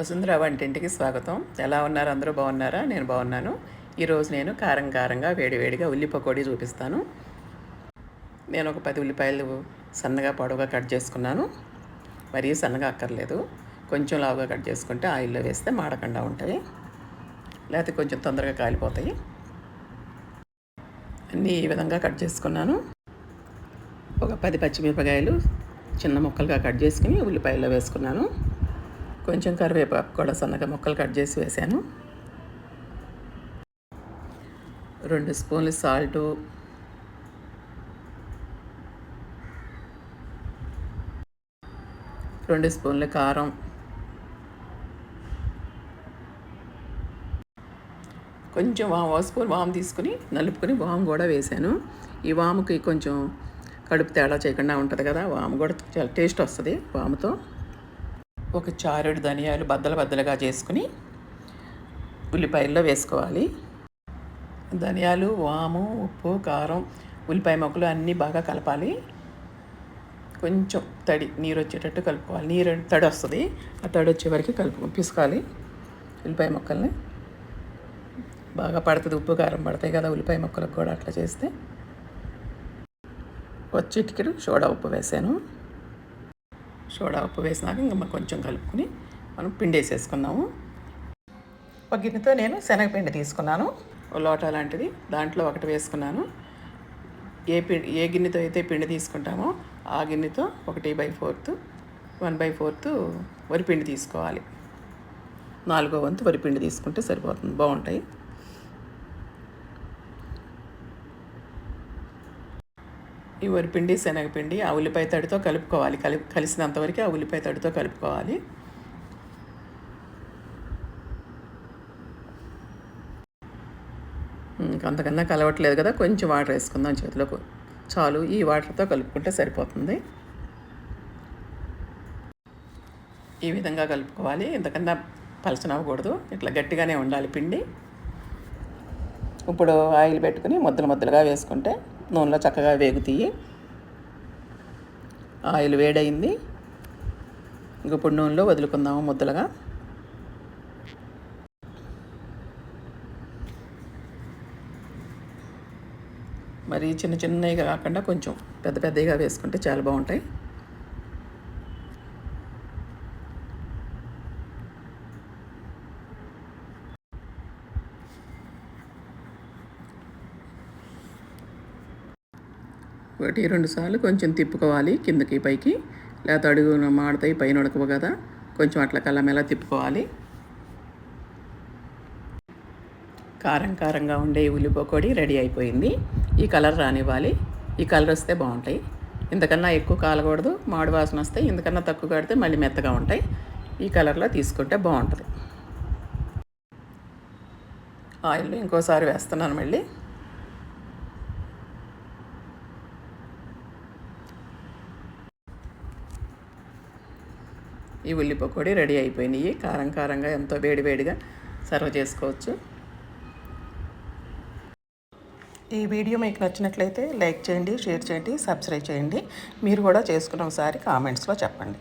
వసుంధర వంటింటికి స్వాగతం. ఎలా ఉన్నారు? అందరూ బాగున్నారా? నేను బాగున్నాను. ఈరోజు నేను కారం కారంగా వేడివేడిగా ఉల్లి పకోడీ చూపిస్తాను. నేను ఒక పది ఉల్లిపాయలు సన్నగా పొడవుగా కట్ చేసుకున్నాను. మరీ సన్నగా అక్కర్లేదు. కొంచెం లావుగా కట్ చేసుకుంటే ఆయిల్లో వేస్తే మాడకుండా ఉంటాయి. లేకపోతే కొంచెం తొందరగా కాలిపోతాయి. అన్నీ ఈ విధంగా కట్ చేసుకున్నాను. ఒక పది పచ్చిమిరపకాయలు చిన్న ముక్కలుగా కట్ చేసుకుని ఉల్లిపాయల్లో వేసుకున్నాను. కొంచెం కరివేపాకు కూడా సన్నగా ముక్కలు కట్ చేసి వేసాను. రెండు స్పూన్లు సాల్టు. రెండు స్పూన్లు కారం. కొంచెం వాము ఒక స్పూన్ వాము తీసుకుని నలుపుకొని వాము కూడా వేసాను. ఈ వాముకి కొంచెం కడుపు తేడా చేయకుండా ఉంటుంది కదా వాము కూడా చాలా టేస్ట్ వస్తుంది వాముతో. ఒక చారుడు ధనియాలు బద్దలు బద్దలుగా చేసుకుని ఉల్లిపాయల్లో వేసుకోవాలి. ధనియాలు వాము ఉప్పు కారం ఉల్లిపాయ మొక్కలు అన్నీ బాగా కలపాలి. కొంచెం తడి నీరు వచ్చేటట్టు కలుపుకోవాలి. నీరు తడి వస్తుంది. ఆ తడి వచ్చే వరకు కలుపు పిసుకాలి ఉల్లిపాయ మొక్కల్ని. బాగా పడుతుంది. ఉప్పు కారం పడతాయి కదా ఉల్లిపాయ మొక్కలకు కూడా అట్లా చేస్తే. వచ్చేటికి సోడా ఉప్పు వేసాను. సోడా ఉప్పు వేసినాక ఇంకా కొంచెం కలుపుకొని మనం పిండి వేసేసుకుందాము. ఒక గిన్నెతో నేను శనగపిండి తీసుకున్నాను. లోటా లాంటిది. దాంట్లో ఒకటి వేసుకున్నాను. ఏ పిండి ఏ గిన్నెతో అయితే పిండి తీసుకుంటామో ఆ గిన్నెతో ఒకటి by fourth one by fourth వరిపిండి తీసుకోవాలి. నాలుగో వంతు వరిపిండి తీసుకుంటే సరిపోతుంది. బాగుంటాయి. ఈ వరిపిండి శనగపిండి ఆ ఉల్లిపాయ తడితో కలుపుకోవాలి. కలిపి కలిసినంతవరకు ఆ ఉల్లిపాయ తడితో కలుపుకోవాలి. అంతకన్నా కలవట్లేదు కదా కొంచెం వాటర్ వేసుకుందాం చేతిలో చాలు ఈ వాటర్తో కలుపుకుంటే సరిపోతుంది. ఈ విధంగా కలుపుకోవాలి. ఇంతకన్నా పలచన అవ్వకూడదు. ఇట్లా గట్టిగానే ఉండాలి పిండి. ఇప్పుడు ఆయిల్ పెట్టుకుని ముద్దలు ముద్దలుగా వేసుకుంటే నూనెలో చక్కగా వేగుతీయి. ఆయిల్ వేడయింది. ఇప్పుడు నూనెలో వదులుకుందాము ముద్దలుగా. మరి చిన్న చిన్నవిగా కాకుండా కొంచెం పెద్ద పెద్దవిగా వేసుకుంటే చాలా బాగుంటాయి. ఒకటి రెండు సార్లు కొంచెం తిప్పుకోవాలి కిందకి పైకి. లేకపోతే అడుగు మాడతాయి పైన ఉడకవు కదా. కొంచెం అట్లా కళ్ళమెలా తిప్పుకోవాలి. కారం కారంగా ఉండే ఉల్లి పకోడీ రెడీ అయిపోయింది. ఈ కలర్ రానివ్వాలి. ఈ కలర్ వస్తే బాగుంటాయి. ఇంతకన్నా ఎక్కువ కాలకూడదు. మాడు వాసన వస్తాయి ఇంతకన్నా తక్కువ కడితే మళ్ళీ మెత్తగా ఉంటాయి. ఈ కలర్లో తీసుకుంటే బాగుంటుంది. ఆయిల్ ఇంకోసారి వేస్తున్నాను మళ్ళీ. ఈ ఉల్లి పకోడీ రెడీ అయిపోయినాయి. కారం కారంగా ఎంతో వేడి వేడిగా సర్వ్ చేసుకోవచ్చు. ఈ వీడియో మీకు నచ్చినట్లయితే లైక్ చేయండి షేర్ చేయండి సబ్స్క్రైబ్ చేయండి. మీరు కూడా చేసుకున్న ఒకసారి కామెంట్స్లో చెప్పండి.